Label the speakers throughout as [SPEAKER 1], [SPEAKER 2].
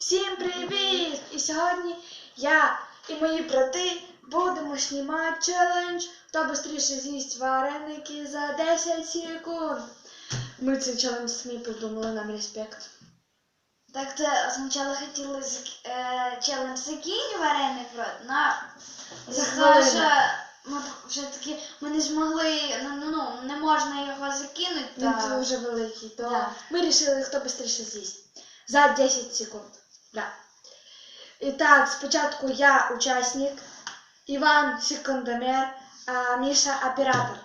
[SPEAKER 1] Всім привіт! І сьогодні я і мої брати будемо знімати челендж, хто швидше з'їсть вареники за 10 секунд. Ми цей челендж самі придумали нам респект.
[SPEAKER 2] Так це спочатку хотіли е, челендж закинь вареник в рот,
[SPEAKER 1] за
[SPEAKER 2] що ми вже таки ми не змогли, ну, ну, ну не можна його закинути.
[SPEAKER 1] Він дуже великий, то
[SPEAKER 2] Да.
[SPEAKER 1] ми вирішили, хто швидше з'їсть. За 10 секунд. Да. І так, спочатку я учасник, Іван секундомер, а Міша оператор.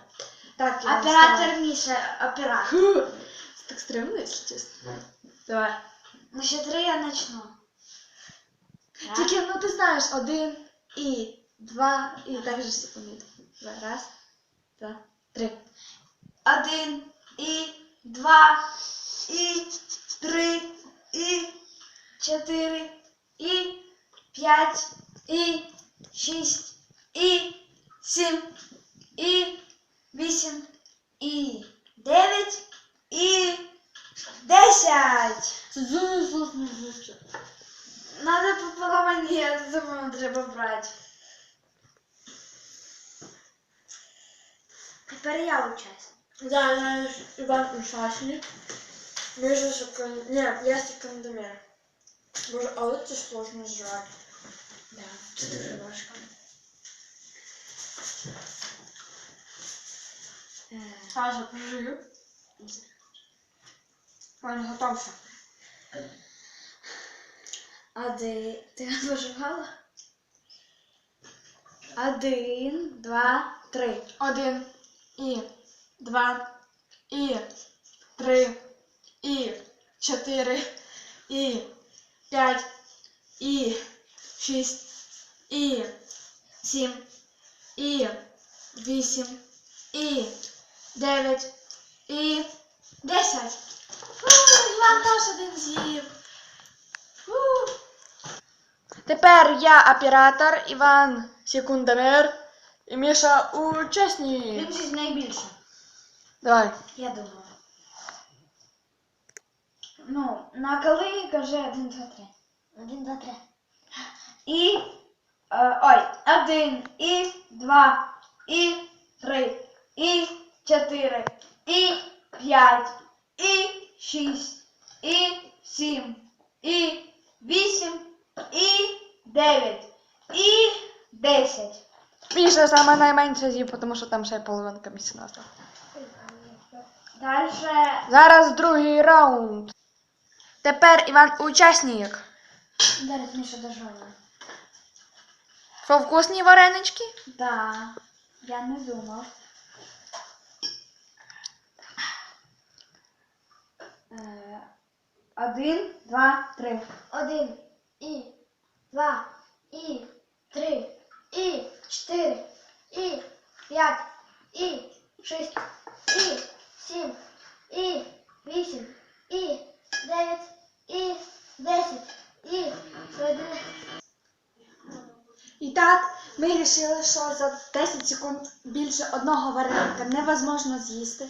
[SPEAKER 1] Так, Іван,
[SPEAKER 2] Оператор Міша, оператор.
[SPEAKER 1] Фу, це так стрімно, якщо чесно. Давай.
[SPEAKER 2] Ну ще три я почну. Так.
[SPEAKER 1] Тільки, ну ти знаєш, один і два, і так же секунди. Давай, раз, два, три.
[SPEAKER 2] Один, і два, і три, і чотири, і п'ять, і шість, і сім, і вісім, і дев'ять, і десять. Надо пополам я думаю, треба брати. Тепер я участь.
[SPEAKER 1] Да, я Іван учасник. Міша секунд... Ні, я секундомер. Боже, але це сложно зжати.
[SPEAKER 2] Да, це дуже важко. Е,
[SPEAKER 1] Саша, прожив. Ваня, готовся.
[SPEAKER 2] А де ти виживала? Один, два, три.
[SPEAKER 1] Один, і, два, і, три, і, чотири, і, п'ять, і, шість, і, сім, і, вісім, і, дев'ять, і, десять. Фу, Іван теж один з'їв. Тепер я оператор, Іван секундомер і Міша учасник.
[SPEAKER 2] Він з'їсть найбільше,
[SPEAKER 1] Давай.
[SPEAKER 2] я думаю. Ну, на коли каже один, два, три. Один, два, три. І. Е, ой, один, і два, і три, і чотири, і п'ять, і шість, і сім, і вісім, і дев'ять, і десять.
[SPEAKER 1] Міша саме найменше з'їв, тому що там ще половинка місця осталась.
[SPEAKER 2] Дальше.
[SPEAKER 1] Зараз другий раунд. Тепер Іван учасник.
[SPEAKER 2] Зараз Міша дожовує.
[SPEAKER 1] Що вкусні варенички?
[SPEAKER 2] Да, я не думав. Е, Один, два, три.
[SPEAKER 3] Один, і, два, і, три, і, чотири, і, п'ять, і, шість, і, сім, і, вісім,
[SPEAKER 1] вирішили, що за 10 секунд більше одного вареника невозможно з'їсти.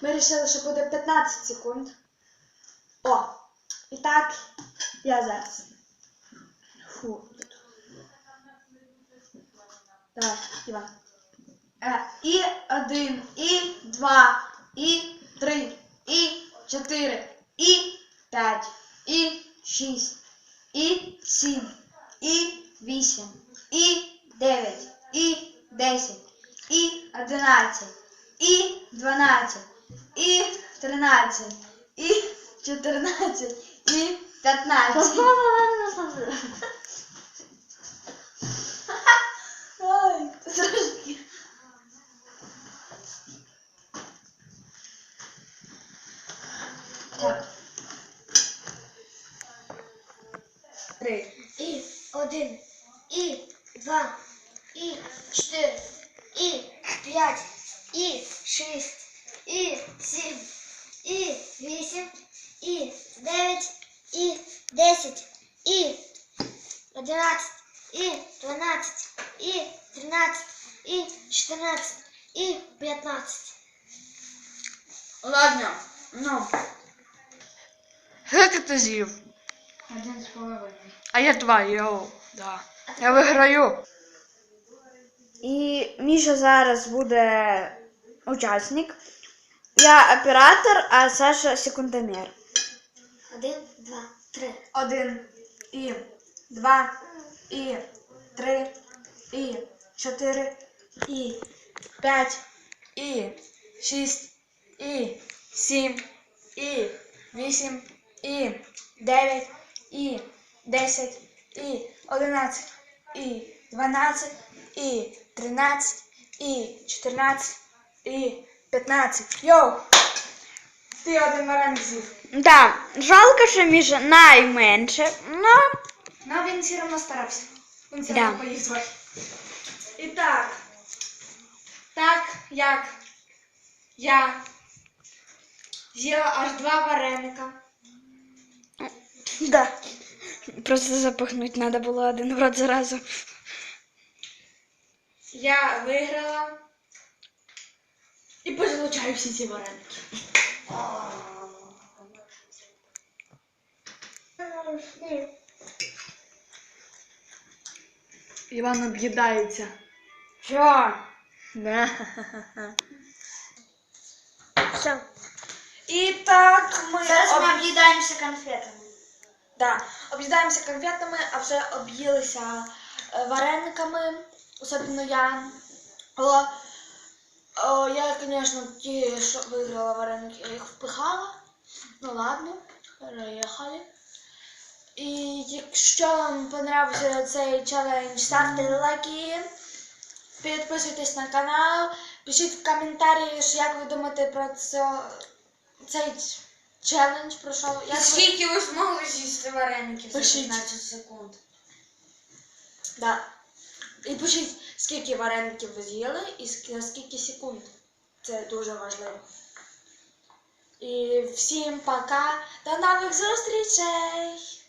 [SPEAKER 1] Ми вирішили, що буде 15 секунд. О! І так, я зараз. Фу. Давай, Іван.
[SPEAKER 2] Е, І один, і два, і три, і чотири, і п'ять, і шість, і сім, і вісім, і дев'ять, і десять, і одинадцять, і дванадцять, і тринадцять, і чотирнадцять, і п'ятнадцять. Ой, трошки. Так. Три.
[SPEAKER 3] І, один, і, два, і, чотири, і, п'ять, і, шість, і, сім, і, вісім, і, дев'ять, і, десять, і, одинадцять, і, дванадцять, і, тринадцять, і, чотирнадцять, і, п'ятнадцять.
[SPEAKER 2] Ладно, ну.
[SPEAKER 1] Скільки ти з'їв?
[SPEAKER 2] Один з половиною.
[SPEAKER 1] А я два, йоу. Да. Я виграю. І Міша зараз буде учасник. Я оператор, а Саша секундомер.
[SPEAKER 3] Один, два, три.
[SPEAKER 1] Один. І. Два. І. Три. І. Чотири. І. П'ять. І. Шість. І. Сім. І. Вісім. І. Дев'ять. І. Десять. І. Одинадцять. І дванадцять і тринадцять і чотирнадцять і п'ятнадцять. Йоу! Ти один вареник з'їв.
[SPEAKER 4] Да, жалко, що Міша найменше. Ну,
[SPEAKER 1] Но він все одно старався. Він все
[SPEAKER 4] Да.
[SPEAKER 1] одно поїв свій. І так. Так як я з'їла аж два вареника.
[SPEAKER 4] да. Просто запихнуть треба було один в рот зразу.
[SPEAKER 1] Я виграла. І позалучаю всі ці вареники. Іван об'їдається.
[SPEAKER 4] Що?
[SPEAKER 1] Да.
[SPEAKER 4] Все.
[SPEAKER 1] І так ми
[SPEAKER 2] Зараз
[SPEAKER 1] об-
[SPEAKER 2] ми об'їдаємося конфетами.
[SPEAKER 1] Да, об'їдаємося конфетами, а вже об'їлися е, варениками, особливо я. О, о, я, звісно, ті, що виграла вареники, я їх впихала. Ну ладно, переїхали. І якщо вам понравився цей челендж, ставте лайки, підписуйтесь на канал, пишіть в коментарі, як ви думаєте про це, цей челендж, про що. Ви-
[SPEAKER 2] Скільки ви змогли з'їсти вареників
[SPEAKER 1] Пишіть.
[SPEAKER 2] 15 секунд?
[SPEAKER 1] Да. І пишіть, скільки вареників ви з'їли і на скільки секунд. Це дуже важливо. І всім пока. До нових зустрічей!